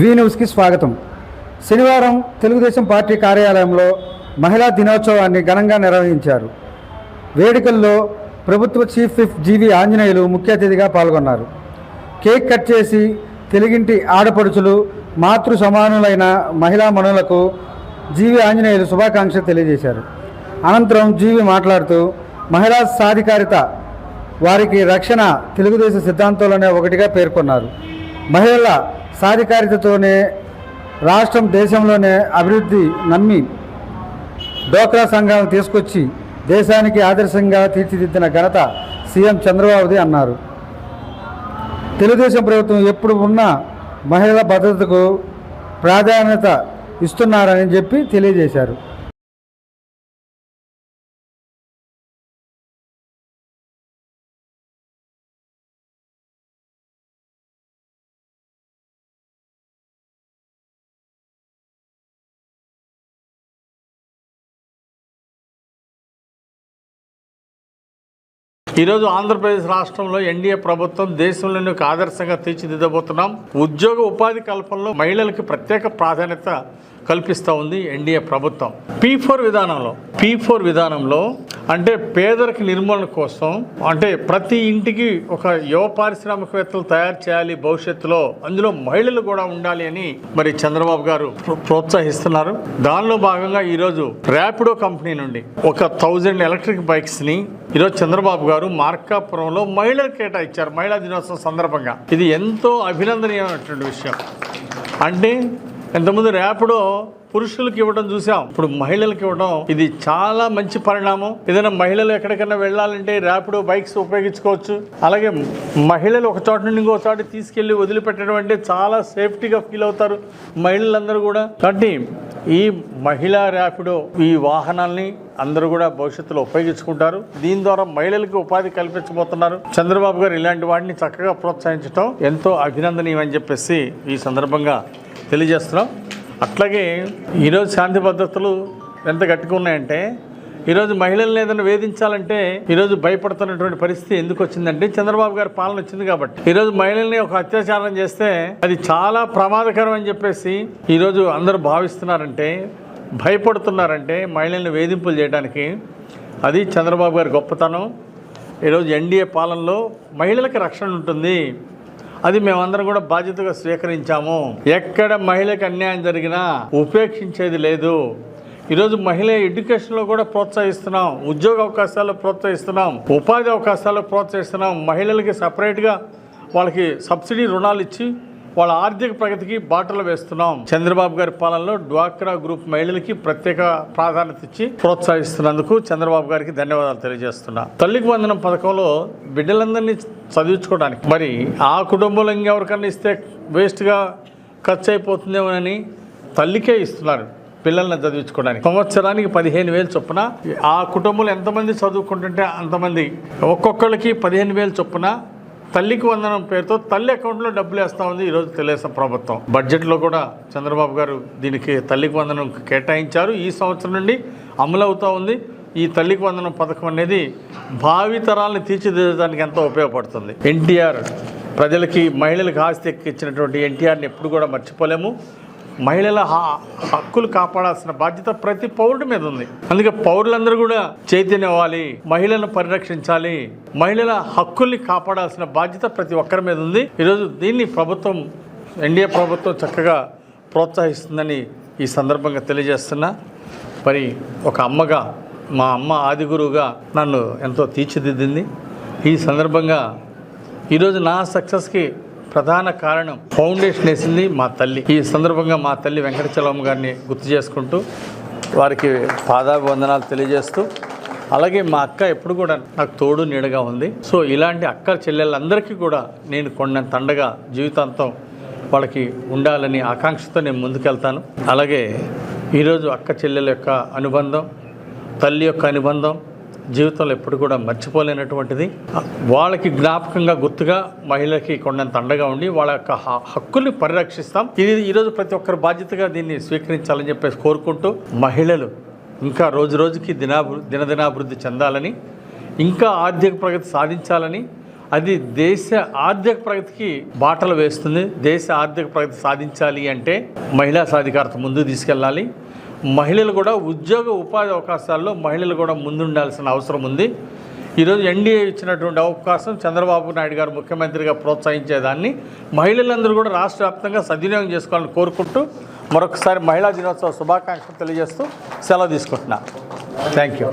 వి న్యూస్కి స్వాగతం. శనివారం తెలుగుదేశం పార్టీ కార్యాలయంలో మహిళా దినోత్సవాన్ని ఘనంగా నిర్వహించారు. వేడుకల్లో ప్రభుత్వ చీఫ్ విప్ జీవి ఆంజనేయులు ముఖ్య అతిథిగా పాల్గొన్నారు. కేక్ కట్ చేసి తెలుగింటి ఆడపడుచులు మాతృ సమానులైన మహిళా మనులకు జీవి ఆంజనేయులు శుభాకాంక్షలు తెలియజేశారు. అనంతరం జీవి మాట్లాడుతూ మహిళా సాధికారిత వారికి రక్షణ తెలుగుదేశం సిద్ధాంతంలోనే ఒకటిగా పేర్కొన్నారు. మహిళల సాధికారితతోనే రాష్ట్రం దేశంలోనే అభివృద్ధి నమ్మి డోక్రా సంఘాలను తీసుకొచ్చి దేశానికి ఆదర్శంగా తీర్చిదిద్దిన ఘనత సీఎం చంద్రబాబుది అన్నారు. తెలుగుదేశం ప్రభుత్వం ఎప్పుడు ఉన్నా మహిళల భద్రతకు ప్రాధాన్యత ఇస్తున్నారని చెప్పి తెలియజేశారు. ఈరోజు ఆంధ్రప్రదేశ్ రాష్ట్రంలో ఎన్డీఏ ప్రభుత్వం దేశంలోని ఒక ఆదర్శంగా తీర్చిదిద్దబోతున్నాం. ఉద్యోగ ఉపాధి కల్పనలో మహిళలకు ప్రత్యేక ప్రాధాన్యత కల్పిస్తూ ఉంది ఎన్డీఏ ప్రభుత్వం. పీ ఫోర్ విధానంలో పీ ఫోర్ విధానంలో అంటే పేదరిక నిర్మూలన కోసం అంటే ప్రతి ఇంటికి ఒక యువ పారిశ్రామికవేత్తలు తయారు చేయాలి భవిష్యత్తులో. అందులో మహిళలు కూడా ఉండాలి అని మరి చంద్రబాబు గారు ప్రోత్సహిస్తున్నారు. దానిలో భాగంగా ఈరోజు ర్యాపిడో కంపెనీ నుండి ఒక థౌజండ్ ఎలక్ట్రిక్ బైక్స్ని ఈరోజు చంద్రబాబు గారు మార్కాపురంలో మహిళలు కేటాయించారు మహిళా దినోత్సవం సందర్భంగా. ఇది ఎంతో అభినందనీయమైనటువంటి విషయం. అంటే ఇంతకుముందు ర్యాపిడో పురుషులకు ఇవ్వడం చూసాం. ఇప్పుడు మహిళలకు ఇవ్వడం ఇది చాలా మంచి పరిణామం. ఏదైనా మహిళలు ఎక్కడికైనా వెళ్ళాలంటే ర్యాపిడో బైక్స్ ఉపయోగించుకోవచ్చు. అలాగే మహిళలు ఒక చోట నుండి ఇంకో చోట తీసుకెళ్ళి వదిలిపెట్టడం అంటే చాలా సేఫ్టీగా ఫీల్ అవుతారు మహిళలందరూ కూడా. కాబట్టి ఈ మహిళా ర్యాపిడో ఈ వాహనాల్ని అందరూ కూడా భవిష్యత్తులో ఉపయోగించుకుంటారు. దీని ద్వారా మహిళలకు ఉపాధి కల్పించబోతున్నారు. చంద్రబాబు గారు ఇలాంటి వాటిని చక్కగా ప్రోత్సహించడం ఎంతో అభినందనీయమని చెప్పేసి ఈ సందర్భంగా తెలియజేస్తున్నాం. అట్లాగే ఈరోజు శాంతి భద్రతలు ఎంత గట్టిగా ఉన్నాయంటే ఈరోజు మహిళల్ని ఏదైనా వేధించాలంటే ఈరోజు భయపడుతున్నటువంటి పరిస్థితి ఎందుకు వచ్చిందంటే చంద్రబాబు గారి పాలన వచ్చింది కాబట్టి. ఈరోజు మహిళల్ని ఒక అత్యాచారం చేస్తే అది చాలా ప్రమాదకరం అని చెప్పేసి ఈరోజు అందరూ భావిస్తున్నారంటే భయపడుతున్నారంటే మహిళల్ని వేధింపులు చేయడానికి అది చంద్రబాబు గారి గొప్పతనం. ఈరోజు ఎన్డీఏ పాలనలో మహిళలకు రక్షణ ఉంటుంది. అది మేమందరం కూడా బాధ్యతగా స్వీకరించాము. ఎక్కడ మహిళకు అన్యాయం జరిగినా ఉపేక్షించేది లేదు. ఈరోజు మహిళ ఎడ్యుకేషన్లో కూడా ప్రోత్సహిస్తున్నాం. ఉద్యోగ అవకాశాలు ప్రోత్సహిస్తున్నాం. ఉపాధి అవకాశాలు ప్రోత్సహిస్తున్నాం. మహిళలకి సపరేట్గా వాళ్ళకి సబ్సిడీ రుణాలు ఇచ్చి వాళ్ళ ఆర్థిక ప్రగతికి బాటలు వేస్తున్నాం. చంద్రబాబు గారి పాలనలో డ్వాక్రా గ్రూప్ మహిళలకి ప్రత్యేక ప్రాధాన్యత ఇచ్చి ప్రోత్సహిస్తున్నందుకు చంద్రబాబు గారికి ధన్యవాదాలు తెలియజేస్తున్నా. తల్లికి వందనం పథకంలో బిడ్డలందరినీ చదివించుకోవడానికి. మరి ఆ కుటుంబంలో ఇంకెవరికన్నా ఇస్తే వేస్ట్గా ఖర్చు అయిపోతుందేమోనని తల్లికే ఇస్తున్నారు పిల్లల్ని చదివించుకోవడానికి. సంవత్సరానికి పదిహేను వేలు చొప్పున ఆ కుటుంబంలో ఎంతమంది చదువుకుంటుంటే అంతమంది ఒక్కొక్కళ్ళకి పదిహేను వేలు చొప్పున తల్లికి వందనం పేరుతో తల్లి అకౌంట్లో డబ్బులు వేస్తూ ఉంది ఈరోజు తెలుగుదేశం ప్రభుత్వం. బడ్జెట్లో కూడా చంద్రబాబు గారు దీనికి తల్లికి వందనం కేటాయించారు. ఈ సంవత్సరం నుండి అమలు ఉంది. ఈ తల్లికి వందనం పథకం అనేది భావితరాలను తీర్చిదిద్దడానికి ఎంతో ఉపయోగపడుతుంది. ఎన్టీఆర్ ప్రజలకి మహిళలకు ఆస్తి ఎక్కించినటువంటి ఎన్టీఆర్ని ఎప్పుడు కూడా మర్చిపోలేము. మహిళల హక్కులు కాపాడాల్సిన బాధ్యత ప్రతి పౌరుడి మీద ఉంది. అందుకే పౌరులందరూ కూడా చైతన్యం అవ్వాలి మహిళలను పరిరక్షించాలి మహిళల హక్కుల్ని కాపాడాల్సిన బాధ్యత ప్రతి ఒక్కరి మీద ఉంది. ఈరోజు దీన్ని ప్రభుత్వం ఎన్డీఏ ప్రభుత్వం చక్కగా ప్రోత్సహిస్తుందని ఈ సందర్భంగా తెలియజేస్తున్నా. మరి ఒక అమ్మగా మా అమ్మ ఆదిగురుగా నన్ను ఎంతో తీర్చిదిద్దింది. ఈ సందర్భంగా ఈరోజు నా సక్సెస్కి ప్రధాన కారణం ఫౌండేషన్ వేసింది మా తల్లి. ఈ సందర్భంగా మా తల్లి వెంకటచలమ్మ గారిని గుర్తు చేసుకుంటూ వారికి పాదాభివందనాలు తెలియజేస్తూ అలాగే మా అక్క ఎప్పుడు కూడా నాకు తోడు నీడగా ఉంది. సో ఇలాంటి అక్క చెల్లెళ్ళందరికీ కూడా నేను కొండంత తండగా జీవితాంతం వాళ్ళకి ఉండాలని ఆకాంక్షతో నేను ముందుకెళ్తాను. అలాగే ఈరోజు అక్క చెల్లెల యొక్క అనుబంధం తల్లి యొక్క అనుబంధం జీవితంలో ఎప్పుడు కూడా మర్చిపోలేనటువంటిది. వాళ్ళకి జ్ఞాపకంగా గుర్తుగా మహిళకి కొండంత అండగా ఉండి వాళ్ళ యొక్క హ- హక్కుల్ని పరిరక్షిస్తాం. ఇది ఈరోజు ప్రతి ఒక్కరి బాధ్యతగా దీన్ని స్వీకరించాలని చెప్పేసి కోరుకుంటూ మహిళలు ఇంకా రోజు రోజుకి దినాభి దినదినాభివృద్ధి చెందాలని ఇంకా ఆర్థిక ప్రగతి సాధించాలని అది దేశ ఆర్థిక ప్రగతికి బాటలు వేస్తుంది. దేశ ఆర్థిక ప్రగతి సాధించాలి అంటే మహిళా సాధికారత ముందు తీసుకెళ్ళాలి. మహిళలు కూడా ఉద్యోగ ఉపాధి అవకాశాల్లో మహిళలు కూడా ముందుండాల్సిన అవసరం ఉంది. ఈరోజు ఎన్డీఏ ఇచ్చినటువంటి అవకాశం చంద్రబాబు నాయుడు గారు ముఖ్యమంత్రిగా ప్రోత్సహించేదాన్ని. మహిళలందరూ కూడా రాష్ట్ర వ్యాప్తంగా సద్వినియోగం చేసుకోవాలని కోరుకుంటూ మరొకసారి మహిళా దినోత్సవ శుభాకాంక్షలు తెలియజేస్తూ సెలవు తీసుకుంటున్నా. Thank you